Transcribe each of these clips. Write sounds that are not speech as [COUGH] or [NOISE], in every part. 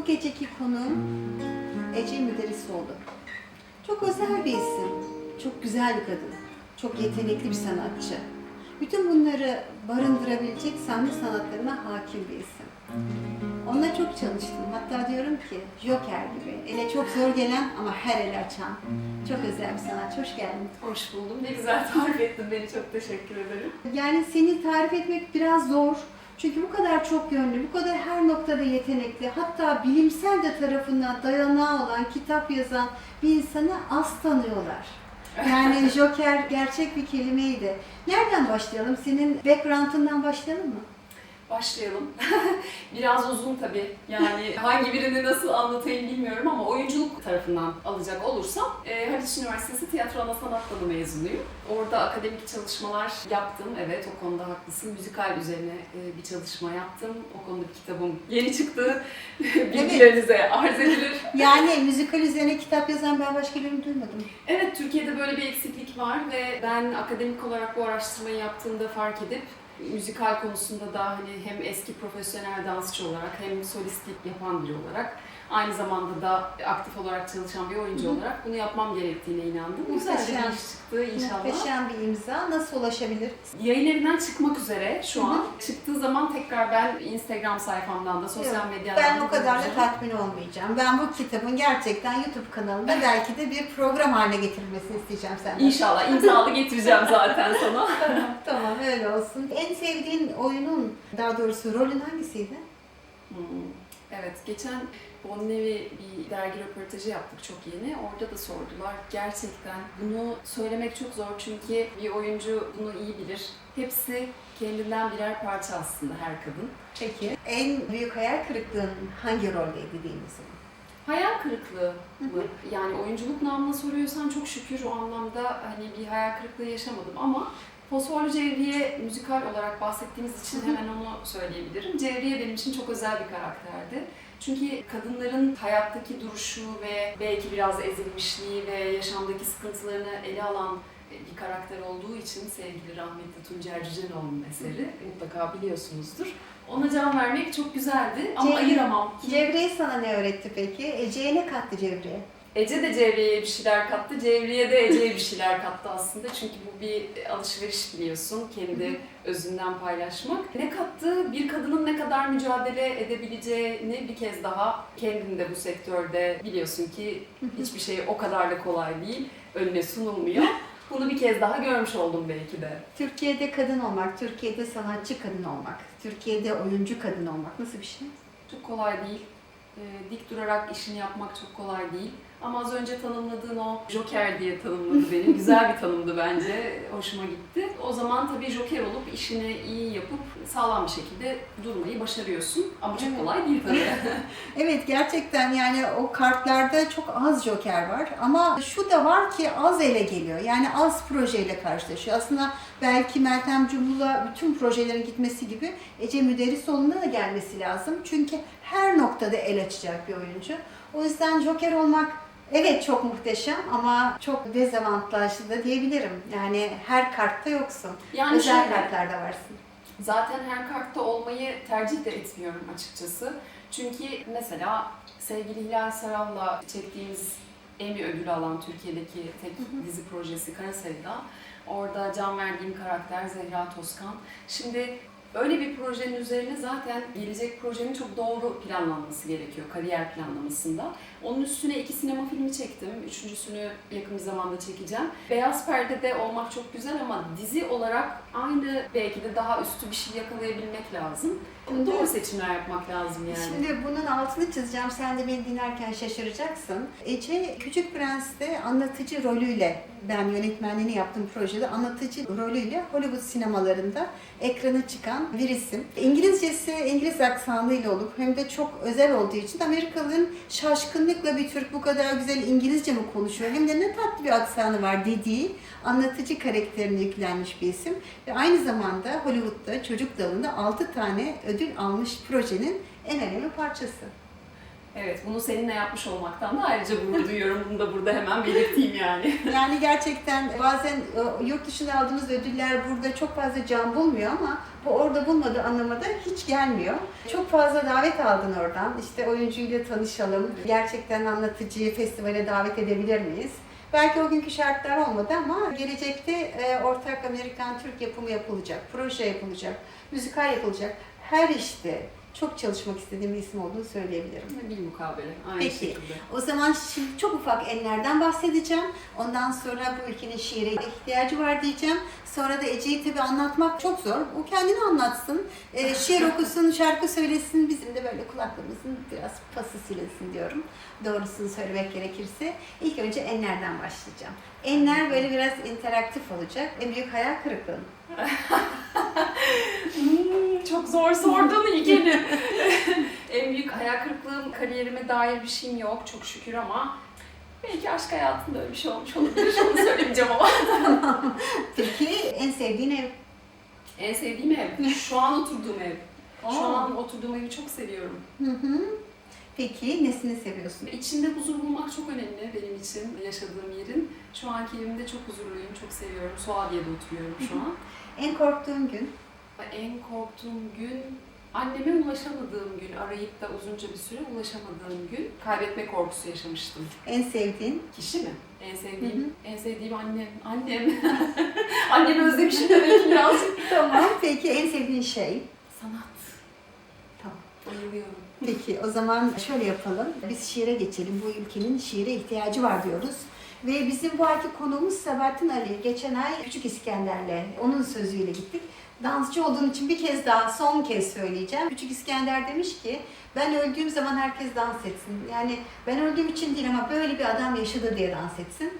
Bu geceki konuğum Ece Müderrisoğlu. Çok özel bir isim. Çok güzel bir kadın. Çok yetenekli bir sanatçı. Bütün bunları barındırabilecek sahne sanatlarına hakim bir isim. Onunla çok çalıştım. Hatta diyorum ki Joker gibi. Ele çok zor gelen ama her el açan. Çok özel bir sanatçı. Hoş geldin. Hoş buldum. Ne güzel tarif ettin beni. Çok teşekkür ederim. Yani seni tarif etmek biraz zor. Çünkü bu kadar çok yönlü, bu kadar her noktada yetenekli, hatta bilimsel de tarafından dayanağı olan, kitap yazan bir insanı az tanıyorlar. Yani [LAUGHS] Joker gerçek bir kelimeydi. Nereden başlayalım? Senin background'ından başlayalım mı? Başlayalım. [LAUGHS] Biraz uzun tabii. Yani [LAUGHS] hangi birini nasıl anlatayım bilmiyorum ama oyunculuk tarafından alacak olursam e, Haliç Üniversitesi Tiyatro Ana Sanat Dalı mezunuyum. Orada akademik çalışmalar yaptım. Evet o konuda haklısın. Müzikal üzerine e, bir çalışma yaptım. O konuda bir kitabım yeni çıktı. [LAUGHS] Bilgilerinize arz edilir. Yani müzikal üzerine kitap yazan ben başka birini duymadım. Evet, Türkiye'de böyle bir eksiklik var ve ben akademik olarak bu araştırmayı yaptığımda fark edip müzikal konusunda da hani hem eski profesyonel dansçı olarak hem solistlik yapan biri olarak aynı zamanda da aktif olarak çalışan bir oyuncu Hı olarak bunu yapmam gerektiğine inandım. Güzel Muhteşem. bir iş çıktı inşallah. Muhteşem bir imza. Nasıl ulaşabilir? Yayın evinden çıkmak üzere şu an. Çıktığı zaman tekrar ben Instagram sayfamdan da sosyal Yok, medyadan Ben da o kadar da duyuracağım. tatmin olmayacağım. Ben bu kitabın gerçekten YouTube kanalında belki de bir program haline getirilmesini isteyeceğim senden. İnşallah imzalı getireceğim zaten sana. [LAUGHS] tamam, tamam öyle olsun. En sevdiğin oyunun, daha doğrusu rolün hangisiydi? Hmm, Evet, geçen Bonnevi bir dergi röportajı yaptık çok yeni. Orada da sordular. Gerçekten bunu söylemek çok zor çünkü bir oyuncu bunu iyi bilir. Hepsi kendinden birer parça aslında her kadın. Peki. En büyük hayal kırıklığın hangi roldeydi diyeyim zaman? Hayal kırıklığı mı? Yani oyunculuk namına soruyorsan çok şükür o anlamda hani bir hayal kırıklığı yaşamadım ama Fosforlu Cevriye müzikal olarak bahsettiğimiz için hemen onu söyleyebilirim. Cevriye benim için çok özel bir karakterdi. Çünkü kadınların hayattaki duruşu ve belki biraz ezilmişliği ve yaşamdaki sıkıntılarını ele alan bir karakter olduğu için sevgili rahmetli Tuncer Cücenoğlu'nun eseri mutlaka biliyorsunuzdur. Ona can vermek çok güzeldi ama Cev- ayıramam. Cevriye sana ne öğretti peki? Ece'ye ne kattı Cevriye? Ece de Cevriye'ye bir şeyler kattı, Cevriye de Ece'ye bir şeyler kattı aslında. Çünkü bu bir alışveriş biliyorsun, kendi özünden paylaşmak. Ne kattı? Bir kadının ne kadar mücadele edebileceğini bir kez daha kendinde bu sektörde biliyorsun ki hiçbir şey o kadar da kolay değil, önüne sunulmuyor. Bunu bir kez daha görmüş oldum belki de. Türkiye'de kadın olmak, Türkiye'de sanatçı kadın olmak, Türkiye'de oyuncu kadın olmak nasıl bir şey? Çok kolay değil. Ee, dik durarak işini yapmak çok kolay değil. Ama az önce tanımladığın o Joker diye tanımladı beni. [LAUGHS] Güzel bir tanımdı bence. Hoşuma gitti. O zaman tabii Joker olup işini iyi yapıp sağlam bir şekilde durmayı başarıyorsun. Ama çok kolay değil tabii. [LAUGHS] Evet gerçekten yani o kartlarda çok az joker var ama şu da var ki az ele geliyor. Yani az projeyle karşılaşıyor. Aslında belki Meltem Cumbul'a bütün projelerin gitmesi gibi Ece Müderrisoğlu'na da gelmesi lazım. Çünkü her noktada el açacak bir oyuncu. O yüzden joker olmak evet çok muhteşem ama çok dezavantajlı da diyebilirim. Yani her kartta yoksun. Yani Özel şöyle, kartlarda varsın. Zaten her kartta olmayı tercih de etmiyorum açıkçası. Çünkü mesela sevgili Hilal Saral'la çektiğimiz Emmy ödülü alan Türkiye'deki tek dizi projesi Kara Sevda. Orada can verdiğim karakter Zehra Toskan. Şimdi öyle bir projenin üzerine zaten gelecek projenin çok doğru planlanması gerekiyor kariyer planlamasında. Onun üstüne iki sinema filmi çektim. Üçüncüsünü yakın bir zamanda çekeceğim. Beyaz perdede olmak çok güzel ama dizi olarak aynı belki de daha üstü bir şey yakalayabilmek lazım. Şimdi- Doğru seçimler yapmak lazım yani. Şimdi bunun altını çizeceğim. Sen de beni dinlerken şaşıracaksın. Ece Küçük Prens'te anlatıcı rolüyle, ben yönetmenliğini yaptığım projede anlatıcı rolüyle Hollywood sinemalarında ekrana çıkan bir isim. İngilizcesi İngiliz aksanıyla olup hem de çok özel olduğu için Amerikalıların şaşkınlıkla bir Türk bu kadar güzel İngilizce mi konuşuyor hem de ne tatlı bir aksanı var dediği anlatıcı karakterine yüklenmiş bir isim. Ve aynı zamanda Hollywood'da çocuk dalında 6 tane ödül almış projenin en önemli parçası. Evet, bunu seninle yapmış olmaktan da ayrıca gurur duyuyorum. Bunu da burada hemen belirteyim yani. [LAUGHS] Yani gerçekten bazen e, yurt dışında aldığımız ödüller burada çok fazla can bulmuyor ama bu orada bulmadığı anlamada hiç gelmiyor. Çok fazla davet aldın oradan. İşte oyuncuyla tanışalım. Gerçekten anlatıcıyı festivale davet edebilir miyiz? Belki o günkü şartlar olmadı ama gelecekte e, ortak Amerikan-Türk yapımı yapılacak, proje yapılacak, müzikal yapılacak. Her işte çok çalışmak istediğim bir isim olduğunu söyleyebilirim. Bir mukabele. Aynı Peki. şekilde. O zaman şimdi çok ufak enlerden bahsedeceğim. Ondan sonra bu ülkenin şiire ihtiyacı var diyeceğim. Sonra da Ece'yi tabii anlatmak çok zor. O kendini anlatsın. Ee, [LAUGHS] şiir okusun, şarkı söylesin. Bizim de böyle kulaklarımızın biraz pası silinsin diyorum. Doğrusunu söylemek gerekirse. İlk önce enlerden başlayacağım. Enler böyle biraz interaktif olacak. En büyük hayal kırıklığın. [LAUGHS] Çok zor sordun İlgen'i. [LAUGHS] en büyük hayal kırıklığım kariyerime dair bir şeyim yok çok şükür ama belki aşk hayatında öyle bir şey olmuş olabilir. Onu söylemeyeceğim ama. [LAUGHS] Peki en sevdiğin ev? En sevdiğim ev. Şu an oturduğum ev. Şu an oturduğum evi çok seviyorum. Hı hı. Peki nesini seviyorsun? İçinde huzur bulmak çok önemli benim için yaşadığım yerin. Şu anki evimde çok huzurluyum, çok seviyorum. Suadiye'de oturuyorum şu an. En korktuğun gün? En korktuğum gün anneme ulaşamadığım gün, arayıp da uzunca bir süre ulaşamadığım gün kaybetme korkusu yaşamıştım. En sevdiğin? Kişi mi? En sevdiğim, Hı hı. en sevdiğim annem. Annem. [LAUGHS] Annemi özlemişim [LAUGHS] demek ki birazcık. Tamam. Peki en sevdiğin şey? Sanat. Tamam. Bayılıyorum. Peki o zaman şöyle yapalım. Biz şiire geçelim. Bu ülkenin şiire ihtiyacı var diyoruz. Ve bizim bu ayki konuğumuz Sabahattin Ali. Geçen ay Küçük İskender'le onun sözüyle gittik. Dansçı olduğun için bir kez daha son kez söyleyeceğim. Küçük İskender demiş ki ben öldüğüm zaman herkes dans etsin. Yani ben öldüğüm için değil ama böyle bir adam yaşadı diye dans etsin.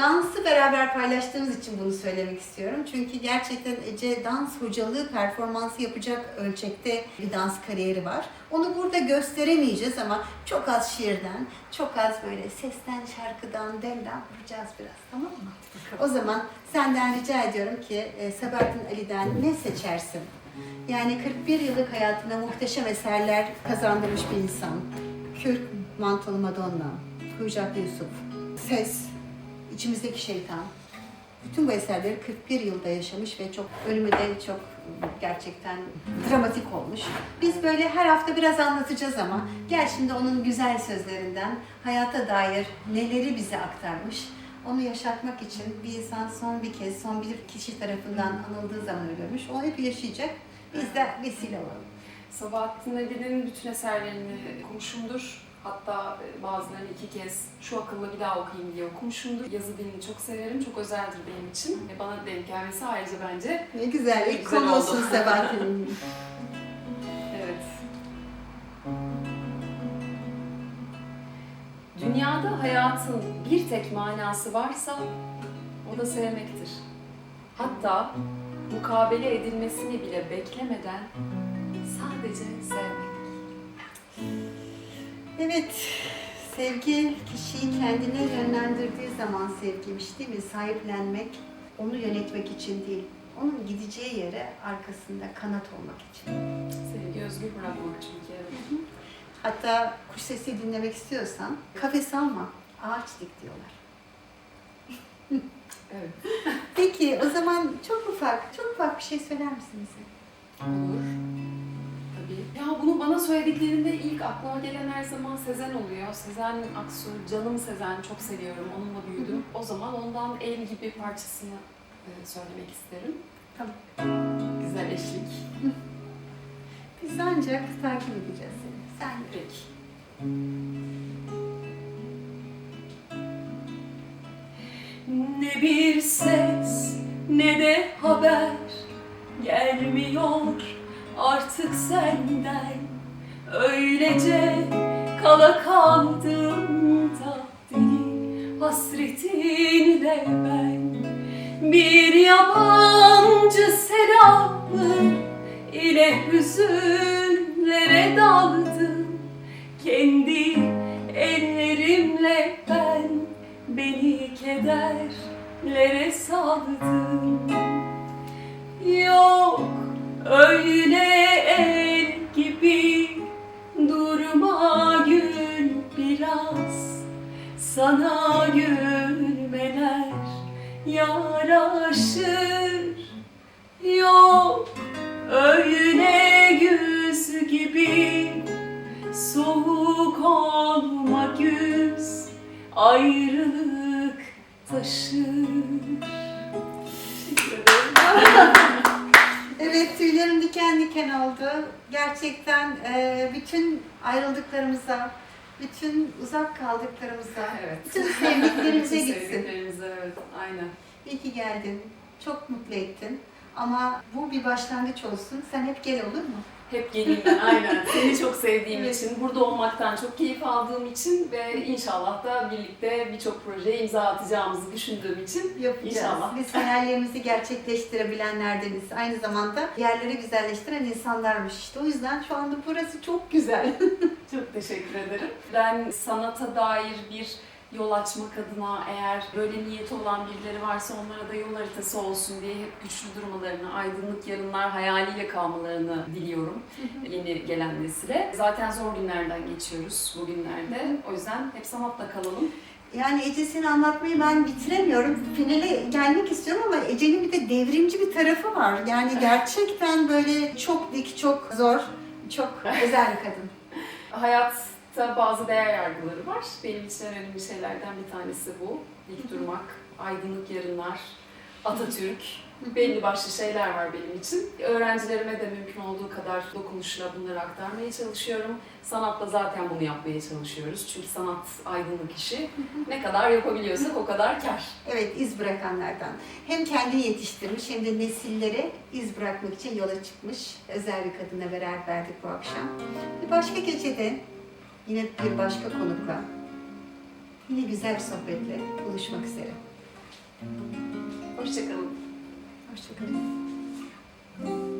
Dansı beraber paylaştığımız için bunu söylemek istiyorum. Çünkü gerçekten Ece dans hocalığı performansı yapacak ölçekte bir dans kariyeri var. Onu burada gösteremeyeceğiz ama çok az şiirden, çok az böyle sesten, şarkıdan, demden vuracağız biraz tamam mı? O zaman senden rica ediyorum ki e, Sabahattin Ali'den ne seçersin? Yani 41 yıllık hayatına muhteşem eserler kazandırmış bir insan. Kürk Mantolu Madonna, Kuyucaklı Yusuf, Ses, İçimizdeki Şeytan. Bütün bu eserleri 41 yılda yaşamış ve çok ölümü de çok gerçekten dramatik olmuş. Biz böyle her hafta biraz anlatacağız ama gel şimdi onun güzel sözlerinden hayata dair neleri bize aktarmış. Onu yaşatmak için bir insan son bir kez, son bir kişi tarafından anıldığı zaman ölürmüş. O hep yaşayacak. Biz de vesile olalım. Sabahattin Ali'nin bütün eserlerini okumuşumdur. Hatta e, bazılarını iki kez şu akılla bir daha okuyayım diye okumuşumdur. Yazı dilini çok severim, çok özeldir benim için. E, Bana denk gelmesi ayrıca bence. Ne güzel. İlk Güzel konu oldu. olsun Sebahattin'in. [LAUGHS] Evet. Dünyada hayatın bir tek manası varsa o da sevmektir. Hatta mukabele edilmesini bile beklemeden sadece sevmek. Evet, sevgi kişiyi kendine yönlendirdiği zaman sevgiymiş değil mi? Sahiplenmek, onu yönetmek için değil, onun gideceği yere arkasında kanat olmak için. Sevgi özgür bırakmak çünkü evet. Hatta kuş sesi dinlemek istiyorsan kafes alma, ağaç dik diyorlar. [LAUGHS] Evet. Peki o zaman çok ufak, çok ufak bir şey söyler misiniz? Olur. Ya bunu bana söylediklerinde ilk aklıma gelen her zaman Sezen oluyor. Sezen Aksu, canım Sezen çok seviyorum. Onunla büyüdüm. O zaman ondan El gibi parçasını e, söylemek isterim. Tamam. Güzel eşlik. [LAUGHS] Biz ancak takip edeceğiz seni. Sen Peki. Ne bir ses ne de haber gelmiyor artık senden. Öylece kala kaldım da deli hasretinle ben. Bir yabancı selamı ile hüzünlere daldım. Kendi ellerimle ben beni kederlere saldım. Yok öyle el gibi durma gül sana gülmeler yaraşır. Yok öyle güz gibi soğuk olmak yüz ayrılık taşır Evet tüylerim diken diken oldu. Gerçekten e, bütün ayrıldıklarımıza, bütün uzak kaldıklarımıza, [LAUGHS] Evet. bütün sevdiklerimize Bütün gitsin. Sevdiklerimize evet aynen. İyi ki geldin. Çok mutlu ettin. Ama bu bir başlangıç olsun. Sen hep gel olur mu? Hep geleyim ben aynen. [LAUGHS] Seni çok sevdiğim Evet. için, burada olmaktan çok keyif aldığım için ve inşallah da birlikte birçok projeye imza atacağımızı düşündüğüm için Yapacağız. İnşallah. Biz hayallerimizi gerçekleştirebilenlerdeniz. Aynı zamanda yerleri güzelleştiren insanlarmış işte. O yüzden şu anda burası çok güzel. [LAUGHS] çok teşekkür ederim. Ben sanata dair bir yol açmak adına eğer böyle niyeti olan birileri varsa onlara da yol haritası olsun diye hep güçlü durmalarını, aydınlık yarınlar hayaliyle kalmalarını diliyorum yeni gelen nesile. Zaten zor günlerden geçiyoruz bugünlerde. O yüzden hep sanatla kalalım. Yani Ece'sini anlatmayı ben bitiremiyorum. Finale gelmek istiyorum ama Ece'nin bir de devrimci bir tarafı var. Yani [LAUGHS] gerçekten böyle çok dik, çok zor, çok [LAUGHS] özel bir kadın. Hayatta bazı değer yargıları var. Benim için önemli şeylerden bir tanesi bu. Dik durmak, aydınlık yarınlar, Atatürk, belli başlı şeyler var benim için. Öğrencilerime de mümkün olduğu kadar dokunuşla bunları aktarmaya çalışıyorum. Sanatla zaten bunu yapmaya çalışıyoruz. Çünkü sanat aydınlık işi. Ne kadar yapabiliyorsak o kadar kar. Evet, iz bırakanlardan. Hem kendini yetiştirmiş hem de nesillere iz bırakmak için yola çıkmış. Özel bir kadınla beraberdik bu akşam. Bir başka gecede yine bir başka konukla, yine güzel bir sohbetle buluşmak üzere. Hoşçakalın. Hoşçakalın.